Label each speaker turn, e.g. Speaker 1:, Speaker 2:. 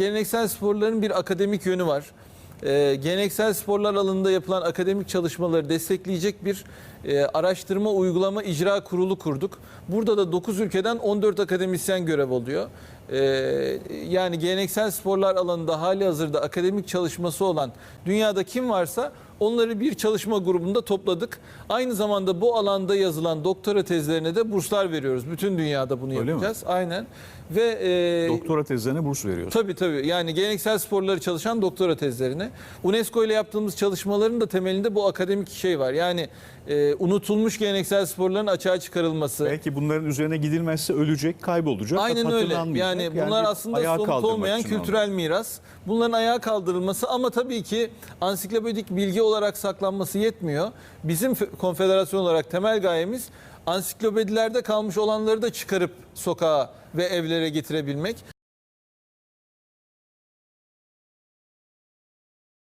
Speaker 1: geleneksel sporların bir akademik yönü var. Ee, geleneksel sporlar alanında yapılan akademik çalışmaları destekleyecek bir e, araştırma, uygulama, icra kurulu kurduk. Burada da 9 ülkeden 14 akademisyen görev alıyor. Ee, yani geleneksel sporlar alanında hali hazırda akademik çalışması olan dünyada kim varsa onları bir çalışma grubunda topladık. Aynı zamanda bu alanda yazılan doktora tezlerine de burslar veriyoruz. Bütün dünyada bunu
Speaker 2: Öyle mi?
Speaker 1: yapacağız. Aynen. Ve e,
Speaker 2: Doktora tezlerine burs veriyoruz.
Speaker 1: Tabii tabii. Yani geleneksel sporları çalışan doktora tezlerine. UNESCO ile yaptığımız çalışmaların da temelinde bu akademik şey var. Yani e, unutulmuş geleneksel sporların açığa çıkarılması.
Speaker 2: Belki bunların üzerine gidilmezse ölecek, kaybolacak.
Speaker 1: Aynen öyle.
Speaker 2: hatırlanmayacak.
Speaker 1: Yani bunlar aslında somut olmayan kültürel miras. Bunların ayağa kaldırılması ama tabii ki ansiklopedik bilgi olarak saklanması yetmiyor. Bizim fe- konfederasyon olarak temel gayemiz ansiklopedilerde kalmış olanları da çıkarıp sokağa ve evlere getirebilmek.